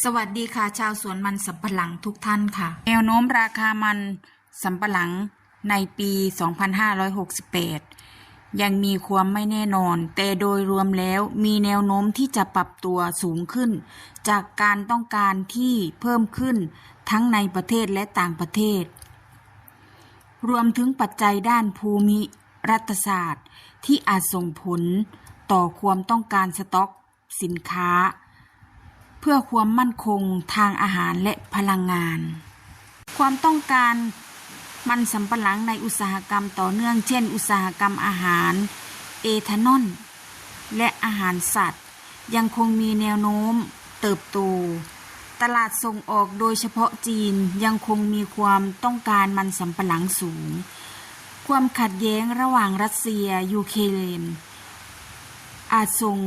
สวัสดีค่ะ ชาวสวนมันสำปะหลังทุกท่านค่ะ แนวโน้มราคามันสำปะหลังในปี 2568 ยังมีความไม่แน่นอน แต่โดยรวมแล้วมีแนวโน้มที่จะปรับตัวสูงขึ้น จากการต้องการที่เพิ่มขึ้นทั้งในประเทศและต่างประเทศ รวมถึงปัจจัยด้านภูมิรัฐศาสตร์ ที่อาจส่งผลต่อความต้องการสต็อกสินค้า เพื่อความมั่นคงทางอาหารและพลังงาน ความต้องการมันสำปะหลังในอุตสาหกรรมต่อเนื่อง เช่น อุตสาหกรรมอาหาร เอทานอลและอาหารสัตว์ ยังคงมีแนวโน้มเติบโต ตลาดส่งออกโดยเฉพาะจีนยังคงมีความต้องการมันสำปะหลังสูง ความขัดแย้งระหว่างรัสเซียยูเครนอาจส่ง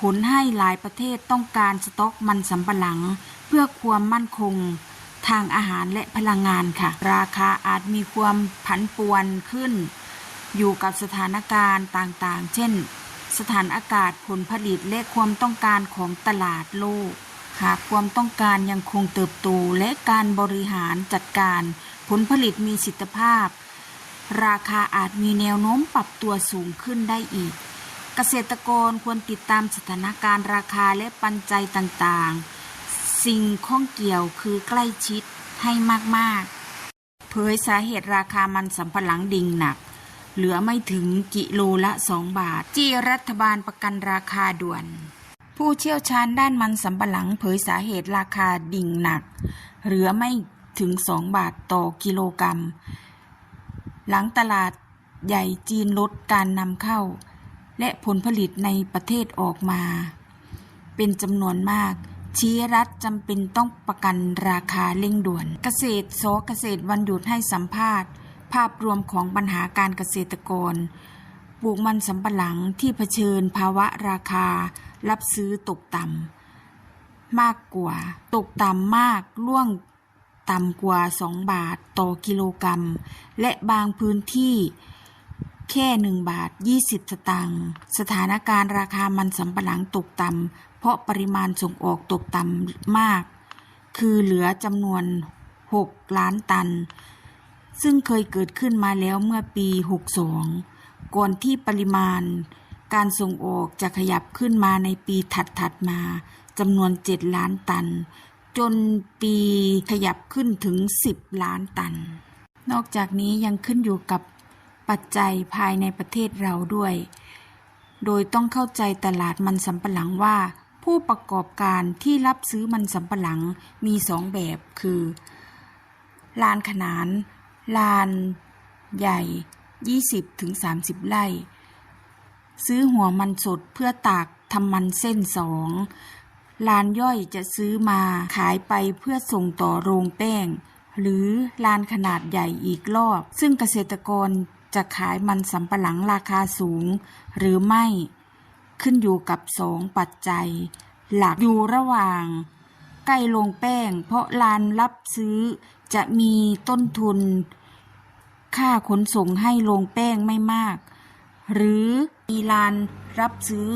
ผลให้หลายประเทศต้องการสต็อกมันสำปะหลัง เพื่อความมั่นคง ทางอาหารและพลังงานค่ะ ราคาอาจมีความผันปรวนขึ้น อยู่กับสถานการณ์ต่างๆ เช่น สถานอากาศผลผลิตและความต้องการของตลาดโลกหากความต้องการยังคงเติบโตและการบริหารจัดการ ผลผลิตมีสิทธิภาพ ราคาอาจมีแนวโน้มปรับตัวสูงขึ้นได้อีก เกษตรกรควรติดตามสถานการณ์ราคาและปัจจัยต่างๆ สิ่งข้องเกี่ยวคือใกล้ชิดให้มากๆ เผยสาเหตุราคามันสำปะหลังดิ่งหนัก เหลือไม่ถึงกิโลละ 2 บาทที่รัฐบาลประกันราคาด่วน ผู้เชี่ยวชาญด้านมันสำปะหลังเผยสาเหตุราคาดิ่งหนัก เหลือไม่ถึง 2 บาทต่อกิโลกรัม หลังตลาดใหญ่จีนลดการนำเข้า และผลผลิตในประเทศออกมา เป็นจำนวนมาก ชี้รัฐจำเป็นต้องประกันราคาเร่งด่วน เกษตรโซเกษตรวันหยุดให้สัมภาษณ์ ภาพรวมของปัญหาการเกษตรกร ปลูกมันสำปะหลังที่เผชิญภาวะราคา รับซื้อตกต่ำมากกว่า ตกต่ำมากล่วงต่ำกว่า 2 บาทต่อกิโลกรัม และบางพื้นที่ แค่ 1 บาท 20 สตางค์สถานการณ์ราคามันสำปะหลังตกต่ำเพราะปริมาณส่งออกตกต่ำมาก คือเหลือจำนวน 6 ล้านตัน ซึ่งเคยเกิดขึ้นมาแล้วเมื่อปี 62 ก่อนที่ปริมาณการส่งออกจะขยับขึ้นมาในปีถัดๆมาจำนวน 7 ล้านตัน จนปีขยับขึ้นถึง 10 ล้านตัน นอกจากนี้ยังขึ้นอยู่กับ ปัจจัยภายในประเทศเราด้วย โดยต้องเข้าใจตลาดมันสำปะหลังว่า ผู้ประกอบการที่รับซื้อมันสำปะหลังมีสองแบบคือ ลานขนาน ลานใหญ่ 20-30 ไร่ ซื้อหัวมันสดเพื่อตากทำมันเส้นสองลานย่อยจะซื้อมาขายไปเพื่อส่งต่อโรงแป้ง หรือลานขนาดใหญ่อีกรอบ ซึ่งเกษตรกร จะขายมันสำปะหลังราคาสูง หรือไม่ขึ้นอยู่กับสองปัจจัย หลักอยู่ระหว่าง ใกล้โรงแป้ง เพราะลานรับซื้อจะมีต้นทุน ค่าขนส่งให้โรงแป้งไม่มาก หรือมีลานรับซื้อ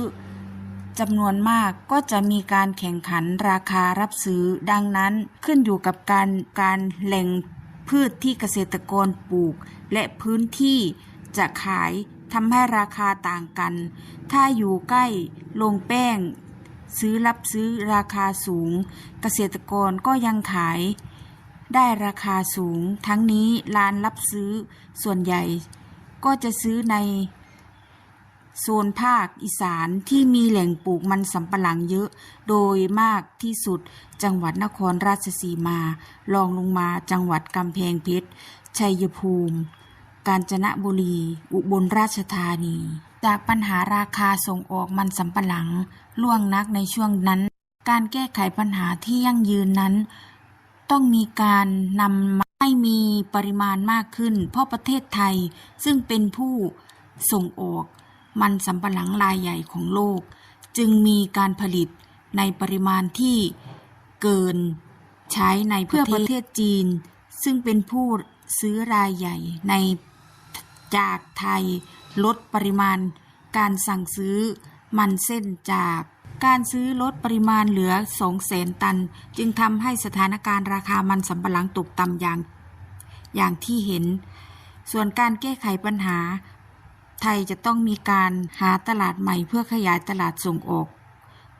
จำนวนมากก็จะมีการแข่งขันราคารับซื้อดังนั้นขึ้นอยู่กับการการแหล่งพืชที่เกษตรกรปลูก และพื้นที่จะขายทำให้ราคาต่างกัน ถ้าอยู่ใกล้โรงแป้ง ซื้อรับซื้อราคาสูง เกษตรกรก็ยังขาย ได้ราคาสูง ทั้งนี้ร้านรับซื้อส่วนใหญ่ ก็จะซื้อใน โซนภาคอีสานที่มีแหล่งปลูกมันสำปะหลังเยอะ โดยมากที่สุดจังหวัดนครราชสีมา รองลงมาจังหวัดกำแพงเพชร ชัยภูมิ กาญจนบุรี อุบลราชธานี จากปัญหาราคาส่งออกมันสำปะหลังล่วงนักในช่วงนั้น การแก้ไขปัญหาที่ยั่งยืนนั้น ต้องมีการนำมาให้มีปริมาณมากขึ้น เพราะประเทศไทยซึ่งเป็นผู้ส่งออก มันสำปะหลังรายใหญ่ของโลก จึงมีการผลิตในปริมาณที่เกินใช้ในเพื่อประเทศจีน ซึ่งเป็นผู้ซื้อรายใหญ่ในจากไทยลดปริมาณ การสั่งซื้อมันเส้นจากการซื้อลดปริมาณเหลือ2แสนตัน จึงทำให้สถานการณ์ราคามันสำปะหลังตกต่ำอย่าง อย่างที่เห็น ส่วนการแก้ไขปัญหา ไทยจะต้องมีการหาตลาดใหม่เพื่อขยายตลาดส่งออก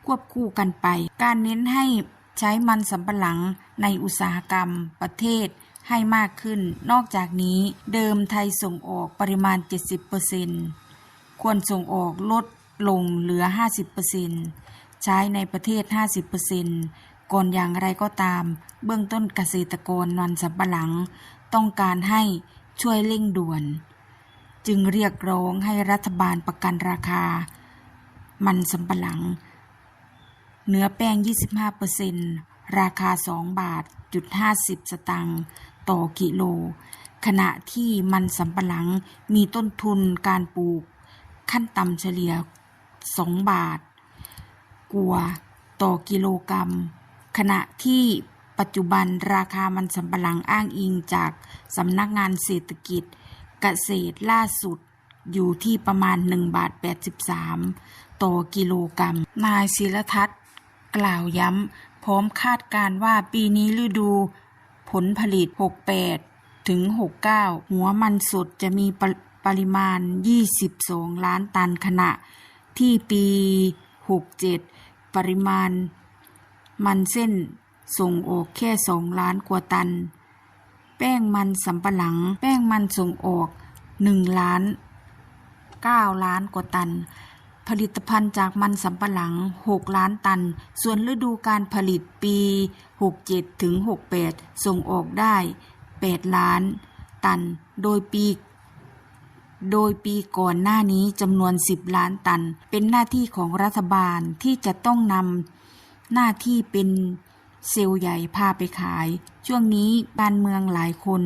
ควบคู่กันไป การเน้นให้ใช้มันสำปะหลังในอุตสาหกรรมประเทศให้มากขึ้น นอกจากนี้เดิมไทยส่งออกปริมาณ 70%ควรส่งออกลดลงเหลือ 50%ใช้ในประเทศ 50%ก่อนอย่างไรก็ตาม เบื้องต้นเกษตรกรมันสำปะหลัง ต้องการให้ช่วยเร่งด่วน จึงเรียกร้องให้รัฐบาลประกันราคา มันสำปะหลัง เนื้อแป้ง 25%ราคา 2 บาทจุด50 สตางค์ต่อกิโล ขณะที่มันสำปะหลังมีต้นทุนการปลูก ขั้นต่ำเฉลี่ย 2 บาท กว่า ต่อกิโลกรัม ขณะที่ปัจจุบันราคามันสำปะหลังอ้างอิงจากสำนักงานเศรษฐกิจ เกษตรล่าสุดอยู่ที่ประมาณ 1 บาท 83 ต่อกิโลกรัม นายศิรทัศน์กล่าวย้ำ พร้อมคาดการว่าปีนี้ฤดูผลผลิต 68 ถึง 69 หัวมันสดจะมีปรปริมาณ 22 ล้านตันขณะ ที่ปี 67 ปริมาณมันเส้นส่งออกแค่ 2 ล้านกว่าตัน แป้งมันสำปะหลัง แป้งมันส่งออก 1 ล้าน 9 ล้านกว่าตัน ผลิตภัณฑ์จากมันสำปะหลัง 6 ล้านตัน ส่วนฤดูการผลิตปี 67 ถึง 68 ส่งออกได้ 8 ล้านตัน โดยปี โดยปีก่อนหน้านี้จำนวน 10 ล้านตัน เป็นหน้าที่ของรัฐบาลที่จะต้องนำหน้าที่เป็น เซลล์ใหญ่พาไปขาย ช่วงนี้บ้านเมืองหลายคน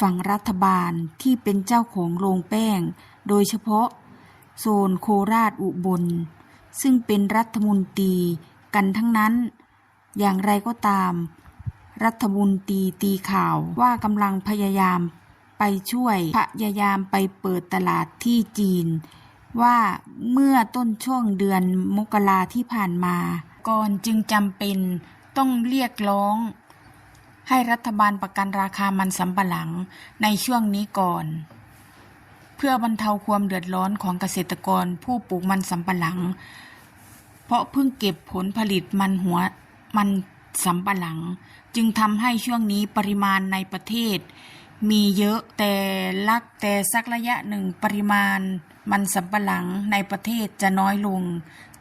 ฝั่งรัฐบาลที่เป็นเจ้าของโรงแป้ง โดยเฉพาะ โซนโคราชอุบล ซึ่งเป็นรัฐมนตรีกันทั้งนั้น อย่างไรก็ตาม รัฐมนตรีตีข่าวว่ากำลังพยายามไปช่วยพยายามไปเปิดตลาดที่จีน ว่าเมื่อต้นช่วงเดือนมกราที่ผ่านมา ก่อนจึงจำเป็นต้องเรียกร้อง ให้รัฐบาลประกันราคามันสำปะหลังในช่วงนี้ก่อน เพื่อบรรเทาความเดือดร้อนของเกษตรกรผู้ปลูกมันสำปะหลัง เพราะเพิ่งเก็บผลผลิตมันหัวมันสำปะหลัง จึงทำให้ช่วงนี้ปริมาณในประเทศ มีเยอะแต่ลักแต่สักระยะหนึ่งปริมาณมันสำปะหลังในประเทศจะน้อยลง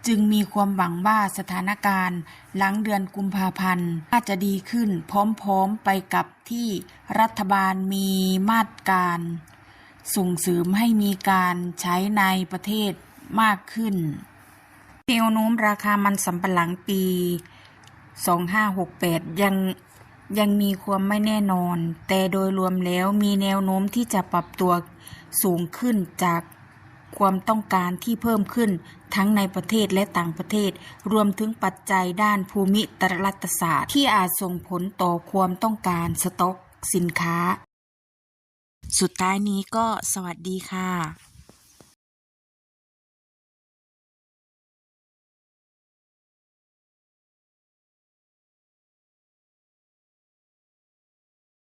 จึงมีความหวังว่าสถานการณ์ หลังเดือนกุมภาพันธ์น่าจะดีขึ้นพร้อมๆไปกับที่รัฐบาลมีมาตรการ ส่งเสริมให้มีการใช้ในประเทศมากขึ้นแนวโน้มราคามันสำปะหลังปี 2568 ยังยังมีความไม่แน่นอน แต่โดยรวมแล้วมีแนวโน้มที่จะปรับตัวสูงขึ้นจาก ความต้องการที่เพิ่มขึ้นทั้งในประเทศและต่างประเทศ รวมถึงปัจจัยด้านภูมิรัฐศาสตร์ ที่อาจส่งผลต่อความต้องการสต็อกสินค้า สุดท้ายนี้ก็สวัสดีค่ะ